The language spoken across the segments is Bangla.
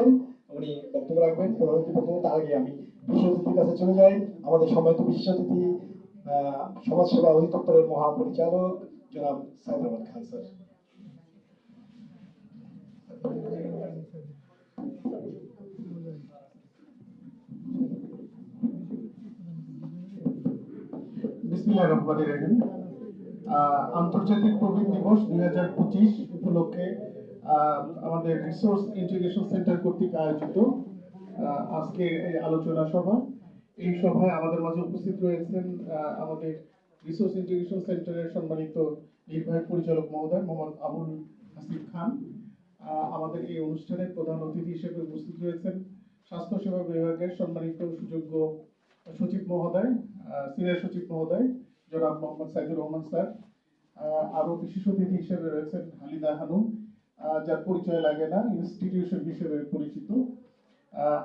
আছেন উনি বক্তব্য রাখবেন, পরবর্তী বক্তব্য তার আগে আমি বিশেষ অতিথির কাছে চলে যাই। আমাদের সম্মানিত বিশেষ অতিথি সমাজসেবা অধিদপ্তরের মহাপরিচালক জনাব সাইদ রহমান খান, স্যার। বিসমিল্লাহ রহমানির রহিম। আন্তর্জাতিক প্রবীণ দিবস দুই হাজার পঁচিশ উপলক্ষে আমাদের রিসোর্স ইন্টিগ্রেশন সেন্টার কর্তৃক আয়োজিত আজকে এই আলোচনা সভা। এই সভায় আমাদের মাঝে উপস্থিত রয়েছেন আমাদের রিসোর্স ইন্টিগ্রেশন সেন্টারের সম্মানিত নির্বাহী পরিচালক মহোদয় মোহাম্মদ আবুল হাসিব খান। আমাদের এই অনুষ্ঠানের প্রধান অতিথি হিসেবে উপস্থিত রয়েছেন স্বাস্থ্যসেবা বিভাগের সম্মানিত সুযোগ্য সচিব মহোদয় সিনিয়র সচিব মহোদয় জনাব মোহাম্মদ সাইদুর রহমান স্যার। আহ, আরও বিশেষ অতিথি হিসেবে রয়েছেন হালিদা হানুম যার পরিচয় লাগে না ইনস্টিটিউশন হিসেবে পরিচিত।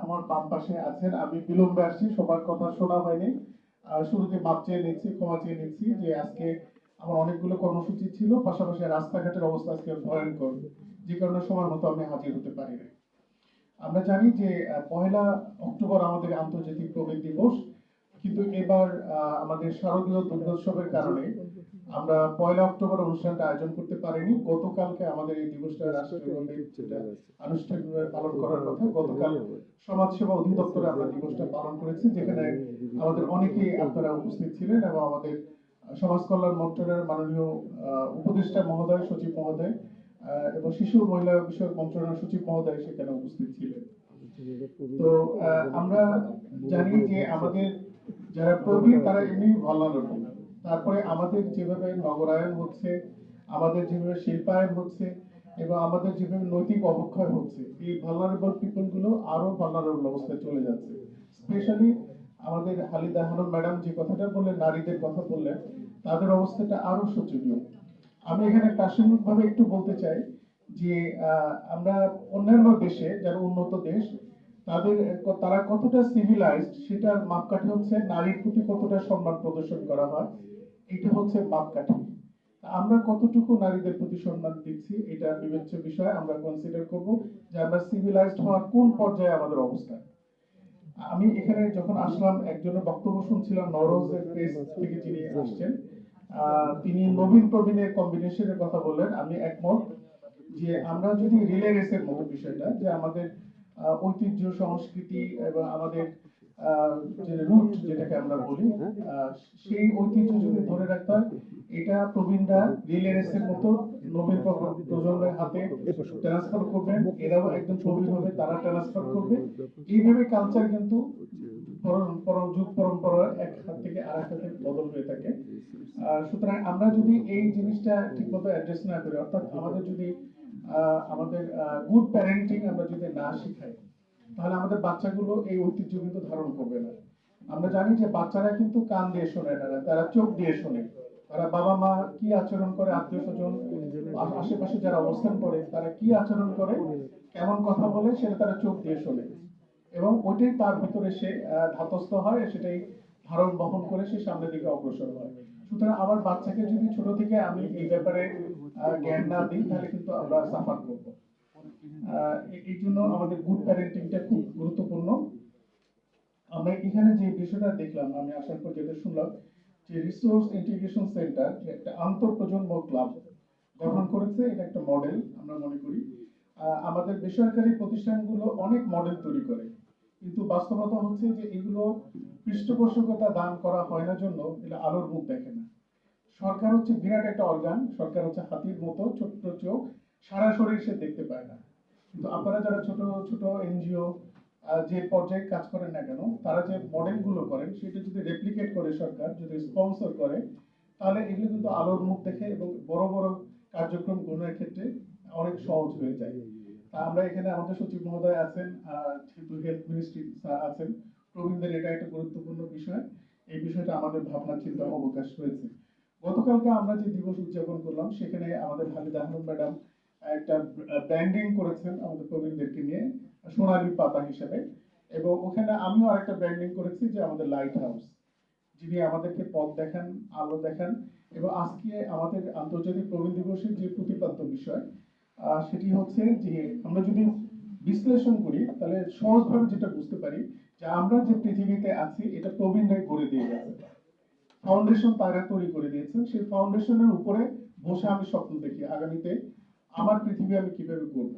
আমার বাম পাশে আছেন আমি বিলম্বে আসছি, সবার কথা শোনা হয়নি। শুরুতে মাপ চেয়ে নিচ্ছি, ক্ষমা চেয়ে নিচ্ছি যে আজকে আমার অনেকগুলো কর্মসূচি ছিল, পাশাপাশি রাস্তাঘাটের অবস্থা আজকে ভয়ঙ্কর। যে কারণে সময় মতো আমি হাজির হতে পারি না আমরা জানি যে পয়লা অক্টোবর আমাদের আন্তর্জাতিক প্রবীণ দিবস, কিন্তু এবার আমাদের শারদীয় দুর্গোৎসবের কারণে আমরা পয়লা অক্টোবর অনুষ্ঠানটা আয়োজন করতে পারিনি। গতকালকে আমাদের এই দিবসটা রাষ্ট্রীয়ভাবে আনুষ্ঠানিকভাবে পালন করার কথা। গতকাল সমাজসেবা অধিদপ্তরে আমরা দিবসটা পালন করেছি যেখানে আমাদের অনেকেই আপনারা উপস্থিত ছিলেন এবং আমাদের সমাজ কল্যাণ মন্ত্রণালয়ের মাননীয় উপদেষ্টা মহোদয় সচিব মহোদয় এবং শিশু মহিলা বিষয়ক মন্ত্রণালয়ের সচিব মহোদয় সেখানে উপস্থিত ছিলেন। তো আমরা জানি যে আমাদের যারা প্রবীণ তারা এমনি ভালনারেবল তারপরে আমাদের যেভাবে নগরায়ন হচ্ছে, আমাদের যেভাবে শিল্পায়ন হচ্ছে এবং আমাদের যেভাবে নৈতিক অবক্ষয় হচ্ছে, এই ভালনারেবল পিপলগুলো আরও ভালনারেবল অবস্থায় চলে যাচ্ছে। স্পেশালি আমাদের হালিদা হানুম ম্যাডাম যে কথাটা বললেন, নারীদের কথা বললেন, তাদের অবস্থাটা আরও শোচনীয়। আমি এখানে প্রাসঙ্গিক ভাবে একটু বলতে চাই যে আমরা অন্যান্য দেশে, যারা উন্নত দেশ তাদের তারা কতটা সিভিলাইজড সেটার মাপকাঠি হচ্ছে নারীর প্রতি কতটা সম্মান প্রদর্শন করা হয়, এটা হচ্ছে মাপকাঠি। আমরা কতটুকু নারীদের প্রতি সম্মান দিচ্ছি, এটা বিবেচ্য বিষয়, আমরা কনসিডার করব যে আমরা সিভিলাইজড হওয়ার কোন পর্যায়ে আমাদের অবস্থান। আমি এখানে যখন আসলাম, একজনের বক্তব্য শুনছিলাম নরওয়েজের প্রেস থেকে যিনি আসছেন তিনি নবীন প্রবীণের কম্বিনেশনের কথা বললেন। আমি একমত যে আমরা যদি রিলে রেসের মতো বিষয়টা, যে আমাদের ঐতিহ্য, সংস্কৃতি এবং আমাদের যে রুট যেটাকে আমরা বলি সেই ঐতিহ্য যদি ধরে রাখতে হয়, এটা প্রবীণরা রিলে রেসের মতো নবীন প্রজন্মের হাতে ট্রান্সফার করবেন। এরাও একদম প্রবীণ হবে তারা ট্রান্সফার করবে। এইভাবে কালচার কিন্তু যুগ পরম্পরা এক হাত থেকে আর এক হাতে বদল হয়ে থাকে। সুতরাং আমরা যদি এই জিনিসটা ঠিকমতো অ্যাড্রেস না করি, অর্থাৎ আমাদের যদি আমাদের গুড প্যারেন্টিং আমরা যদি না শিখাই, তাহলে আমাদের বাচ্চাগুলো এই ঐতিহ্য কিন্তু ধারণ করবে না। আমরা জানি যে বাচ্চারা কিন্তু কান দিয়ে শোনে না, তারা চোখ দিয়ে শোনে। তারা বাবা মা কি আচরণ করে, আত্মীয় স্বজন আশেপাশে যারা অবস্থান করে, তারা কি আচরণ করে, কেমন কথা বলে, সেটা তারা চোখ দিয়ে শোনে। এবং ওইটাই তার ভিতরে সে ধাতস্থ হয়, সেটাই ধারণ বহন করে সে সামনের দিকে অগ্রসর হয়। সুতরাং আমার বাচ্চাকে যদি ছোট থেকে আমি এই ব্যাপারে জ্ঞান না দিই, তাহলে কিন্তু আমরা সাফার করব। এই জন্য আমাদের গুড প্যারেন্টিংটা খুব গুরুত্বপূর্ণ। আমরা এখানে যে বিষয়টা দেখলাম, আমি আসার পর যেটা শুনলাম, যে রিসোর্স ইন্টিগ্রেশন সেন্টার যে একটা আন্তঃপ্রজন্ম ক্লাব গঠন করেছে, এটা একটা মডেল আমরা মনে করি। আমাদের বেসরকারি প্রতিষ্ঠানগুলো অনেক মডেল তৈরি করে। কিন্তু বাস্তবতা হচ্ছে যে এগুলো পৃষ্ঠপোষকতা দান করা হয় না জন্য এটা আলোর মুখ দেখে সরকার হচ্ছে বিরাট একটা অর্গান সরকার হচ্ছে হাতির মতো ছোট্ট চোখ, সারা শরীর সে দেখতে পায় না। কিন্তু আপনারা যারা ছোট ছোট এনজিও যে পর্যায়ে কাজ করেন না কেন, তারা যে মডেলগুলো করেন, সেটা যদি রেপ্লিকেট করে সরকার, যদি স্পন্সর করে, তাহলে এগুলো কিন্তু আলোর মুখ দেখে এবং বড় বড় কার্যক্রম গ্রহণের ক্ষেত্রে অনেক সহজ হয়ে যায়। তা আমরা এখানে আমাদের সচিব মহোদয় আছেন যেহেতু হেলথ মিনিস্ট্রি স্যার আছেন, প্রবীণদের এটা একটা গুরুত্বপূর্ণ বিষয়। এই বিষয়টা আমাদের ভাবনা, চিন্তা, অবকাশ হয়েছে গতকালকে আমরা যে দিবস উদযাপন করলাম, সেখানে আমাদের হালিদা আহমদ ম্যাডাম একটা ব্র্যান্ডিং করেছেন আমাদের প্রবীণদেরকে নিয়ে, সোনালী পাতা হিসেবে। এবং ওখানে আমিও আরেকটা ব্র্যান্ডিং করেছি যে আমাদের লাইট হাউস যিনি আমাদেরকে পথ দেখান, আলো দেখান, এবং আজকে আমাদের আন্তর্জাতিক প্রবীণ দিবসের যে প্রতিপাদ্য বিষয় সেটি হচ্ছে যে আমরা যদি বিশ্লেষণ করি, তাহলে সহজভাবে যেটা বুঝতে পারি যে আমরা যে পৃথিবীতে আছি, এটা প্রবীণরাই গড়ে দিয়ে গেছে। ফাউন্ডেশন তারা তৈরি করে দিয়েছেন। সেই ফাউন্ডেশনের উপরে বসে আমি স্বপ্ন দেখি। আগামীতে আমার পৃথিবী আমি কীভাবে করব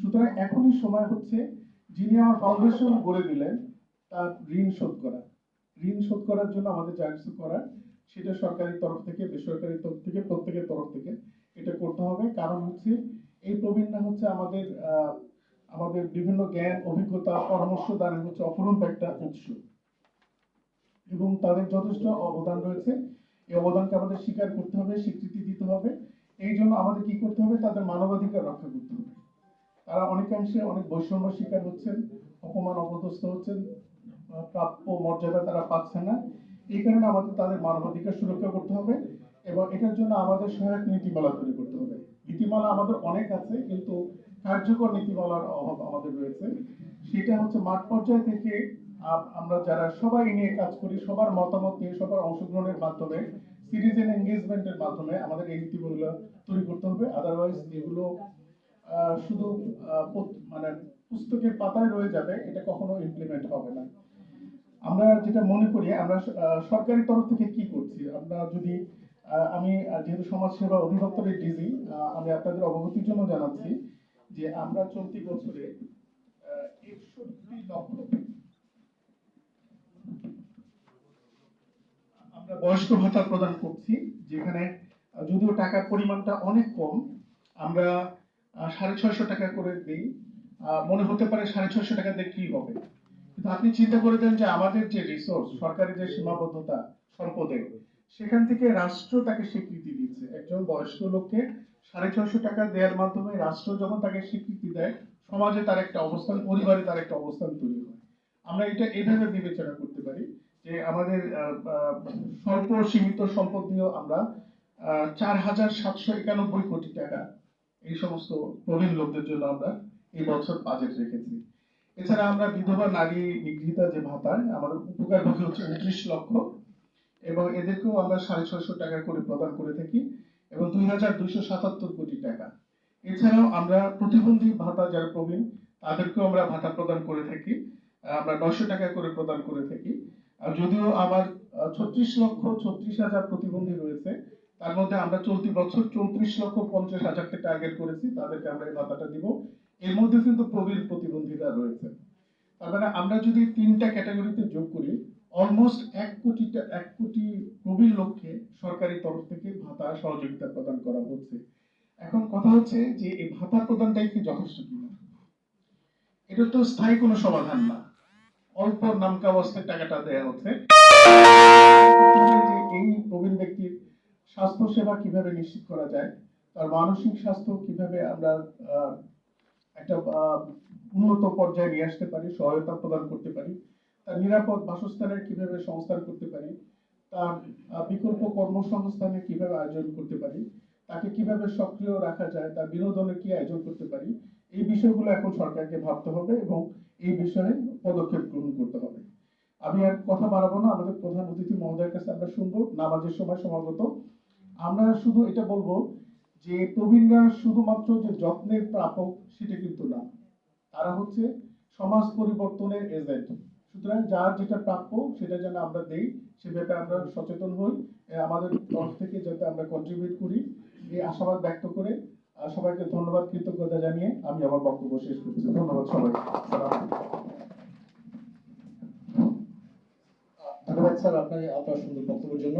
সুতরাং এখনই সময় হচ্ছে যিনি আমার ফাউন্ডেশন গড়ে দিলেন, তার ঋণ শোধ করা। ঋণ শোধ করার জন্য আমাদের যা কিছু করার, সেটা সরকারি তরফ থেকে, বেসরকারি তরফ থেকে, প্রত্যেকের তরফ থেকে এটা করতে হবে। কারণ হচ্ছে এই প্রবীণরা হচ্ছে আমাদের আমাদের বিভিন্ন জ্ঞান, অভিজ্ঞতা, পরামর্শ দানের হচ্ছে অপরন্ত একটা উৎস। এবং তাদের যথেষ্ট অবদান রয়েছে। এই অবদানকে আমাদের স্বীকার করতে হবে, স্বীকৃতি দিতে হবে। এই জন্য আমাদের কি করতে হবে? তাদের মানবাধিকার রক্ষা করতে হবে। তারা অনেকাংশে অনেক বৈষম্য শিকার হচ্ছেন, অপমান অপদস্থ হচ্ছেন, প্রাপ্য মর্যাদা তারা পাচ্ছে না। এই কারণে আমাদের তাদের মানবাধিকার সুরক্ষা করতে হবে এবং এটার জন্য আমাদের সহায়ক নীতিমালা তৈরি করতে হবে। নীতিমালা আমাদের অনেক আছে, কিন্তু কার্যকর নীতিমালার অভাব আমাদের রয়েছে। সেটা হচ্ছে মাঠ পর্যায় থেকে আমরা যারা সবাই নিয়ে কাজ করি, সবার মতামত নিয়ে সবার অংশগ্রহণের মাধ্যমে সিটিজেন এঙ্গেজমেন্টের মাধ্যমে আমাদের এই নীতিগুলো তৈরি করতে হবে। আদারওয়াইজ এগুলো শুধু মানে পুস্তকের পাতায় রয়ে যাবে, এটা কখনো ইমপ্লিমেন্ট হবে না। আমরা যেটা মনে করি, আমরা সরকারি তরফ থেকে কি করছি? আমরা যদি আমি যেহেতু সমাজ সেবা অধিদপ্তরের ডিজি আমি আপনাদের অবগতির জন্য জানাচ্ছি যে আমরা চলতি বছরে একষট্টি লক্ষ আমরা বয়স্ক ভাতা প্রদান করছি, যেখানে যদিও টাকার পরিমাণটা অনেক কম, আমরা সাড়ে ছয়শো টাকা করে দিই। মনে হতে পারে সাড়ে ছয়শো টাকা দিয়ে কি হবে? কিন্তু আপনি চিন্তা করে দেন যে আমাদের যে রিসোর্স সরকারি যে সীমাবদ্ধতা সম্পদের সেখান থেকে রাষ্ট্র তাকে স্বীকৃতি দিচ্ছে। একজন বয়স্ক লোককে সাড়ে ছয়শো টাকা দেওয়ার মাধ্যমে রাষ্ট্র যখন তাকে স্বীকৃতি দেয়, সমাজে তার একটা অবস্থান, পরিবারে তার একটা অবস্থান তৈরি হয়। আমরা এটা এভাবে বিবেচনা করতে পারি। যে আমাদের স্বল্প সীমিত সম্পদ দিয়েও আমরা চার হাজার সাতশো একানব্বই কোটি টাকা এই সমস্ত প্রবীণ লোকদের জন্য আমরা এই বছর বাজেট রেখেছি। এছাড়া আমরা বিধবা নারী নিগৃহীতা যে ভাতা আমাদের উপকারভোগী হচ্ছে উনত্রিশ লক্ষ এবং এদেরকেও আমরা সাড়ে ছয়শো টাকা করে প্রদান করে থাকি এবং দুই হাজার দুইশো সাতাত্তর কোটি টাকা। এছাড়াও আমরা প্রতিবন্ধী ভাতা যারা প্রবীণ, তাদেরকেও আমরা ভাতা প্রদান করে থাকি। আমরা নশো টাকা করে প্রদান করে থাকি। যদিও আমার ছত্রিশ লক্ষ ছত্রিশ হাজার প্রতিবন্ধী রয়েছে, তার মধ্যে আমরা চলতি বছর চৌত্রিশ লক্ষ পঞ্চাশ হাজারকে টার্গেট করেছি, তাদেরকে আমরা এই ভাতাটা দিব। এর মধ্যে কিন্তু প্রবীণ প্রতিবন্ধীরা রয়েছে। তার মানে আমরা যদি তিনটা ক্যাটাগরিতে যোগ করি অলমোস্ট এক কোটি টা- এক কোটি প্রবীণ লক্ষ্যে সরকারি তরফ থেকে ভাতা সহযোগিতা প্রদান করা হচ্ছে। এখন কথা হচ্ছে যে, এই ভাতা প্রদানটাই কি যথেষ্ট কিনা? এটা তো স্থায়ী কোনো সমাধান না। অল্প নামকা অবস্থায় টাকাটা দেয়া হচ্ছে। এই প্রবীণ ব্যক্তির স্বাস্থ্য সেবা কীভাবে নিশ্চিত করা যায়, তার মানসিক স্বাস্থ্য কীভাবে আমরা একটা উন্নত পর্যায়ে নিয়ে আসতে পারি, সহায়তা প্রদান করতে পারি, তার নিরাপদ বাসস্থানের কীভাবে সংস্থান করতে পারি, তার বিকল্প কর্মসংস্থানের কীভাবে আয়োজন করতে পারি, তাকে কীভাবে সক্রিয় রাখা যায়, তার বিনোদনে কি আয়োজন করতে পারি, এই বিষয়গুলো এখন সরকারকে ভাবতে হবে এবং এই বিষয়ে পদক্ষেপ গ্রহণ করতে হবে। আমি আর কথা বাড়াবো না, আমাদের প্রধান অতিথি মহোদয়ের কাছে আমরা শুনব, নামাজের সময় সমাগত। আমরা শুধু এটা বলব যে প্রবীণরা শুধুমাত্র যে যত্নের প্রাপক সেটা কিন্তু না। তারা হচ্ছে সমাজ পরিবর্তনের এজেন্ট। সুতরাং যার যেটা প্রাপ্য সেটা যেন আমরা দেই, সে ব্যাপারে আমরা সচেতন হই। আমাদের তরফ থেকে যাতে আমরা কন্ট্রিবিউট করি। এই আশাবাদ ব্যক্ত করে সবাইকে ধন্যবাদ, কৃতজ্ঞতা জানিয়ে আমি আমার বক্তব্য শেষ করছি। ধন্যবাদ সবাইকে। ধন্যবাদ স্যার আপনার আপনার সুন্দর বক্তব্যের জন্য।